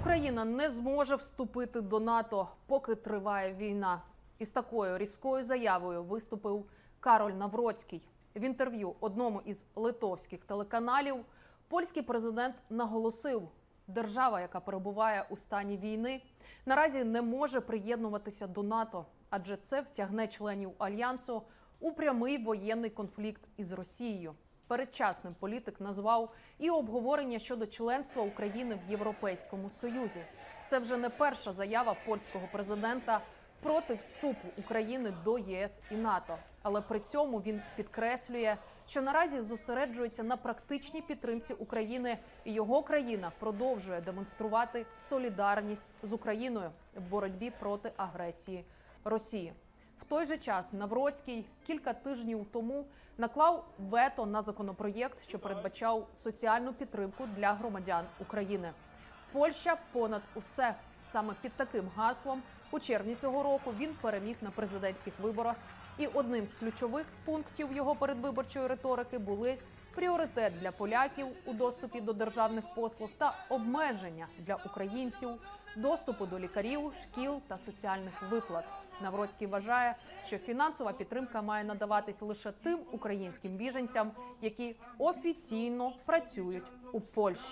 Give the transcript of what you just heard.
Україна не зможе вступити до НАТО, поки триває війна. Із такою різкою заявою виступив Кароль Навроцький. В інтерв'ю одному із литовських телеканалів польський президент наголосив, держава, яка перебуває у стані війни, наразі не може приєднуватися до НАТО, адже це втягне членів альянсу у прямий воєнний конфлікт із Росією. Передчасним політик назвав і обговорення щодо членства України в Європейському Союзі. Це вже не перша заява польського президента проти вступу України до ЄС і НАТО. Але при цьому він підкреслює, що наразі зосереджується на практичній підтримці України, і його країна продовжує демонструвати солідарність з Україною в боротьбі проти агресії Росії. В той же час Навроцький кілька тижнів тому наклав вето на законопроєкт, що передбачав соціальну підтримку для громадян України. Польща понад усе саме під таким гаслом у червні цього року він переміг на президентських виборах. І одним з ключових пунктів його передвиборчої риторики були пріоритет для поляків у доступі до державних послуг та обмеження для українців доступу до лікарів, шкіл та соціальних виплат. Навроцький вважає, що фінансова підтримка має надаватись лише тим українським біженцям, які офіційно працюють у Польщі.